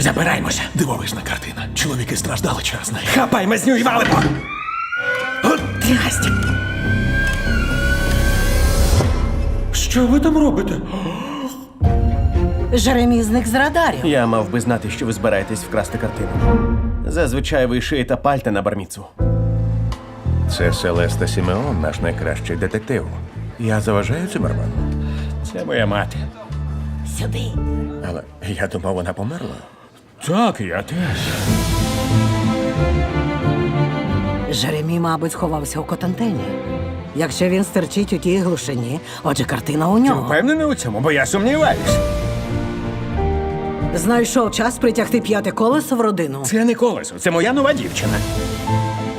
Забираємося. Дивовижна картина. Чоловіки страждали через неї. Хапай мазню і валимо. От трясть. Що ви там робите? Жеремій зник з радарів. Я мав би знати, що ви збираєтесь вкрасти картину. Зазвичай ви шиєте пальта на барміцу. Це Селеста Сімеон, наш найкращий детектив. Я заважаю Цимерману, Це моя мати. Сюди. але я думав, вона померла. Так, я теж. Жеремій, мабуть, сховався у Котантені. Якщо він стерчить у тій глушині, отже, картина у нього. Впевнений у цьому, бо я сумніваюсь. Знайшов час притягти п'яте колесо в родину. Це не колесо, це моя нова дівчина.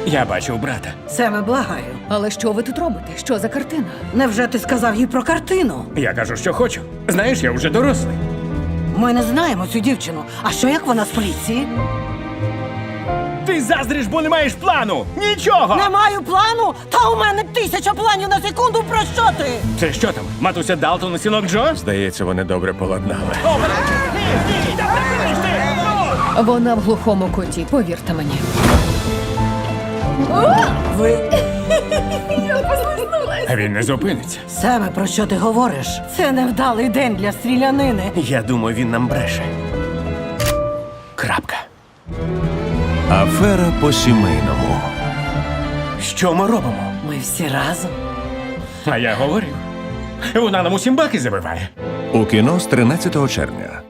Я бачив брата. Семе, благаю. Але що ви тут робите? Що за картина? Невже ти сказав їй про картину? Я кажу, що хочу. Знаєш, я вже дорослий. Ми не знаємо цю дівчину. А що як вона з поліції? Ти заздриш, бо не маєш плану! Нічого! Не маю плану, та у мене тисяча планів на секунду. Про що ти? Це що там? Матуся Далтон і синок Джо? Здається, вони добре поладнали. Вона в глухому куті, повірте мені. Ви Він не зупиниться. Семе, про що ти говориш? Це невдалий день для стрілянини. Я думаю, він нам бреше. Крапка. Афера по сімейному. Що ми робимо? Ми всі разом. А я говорив. Вона нам усім баки забиває. У кіно з 13 червня.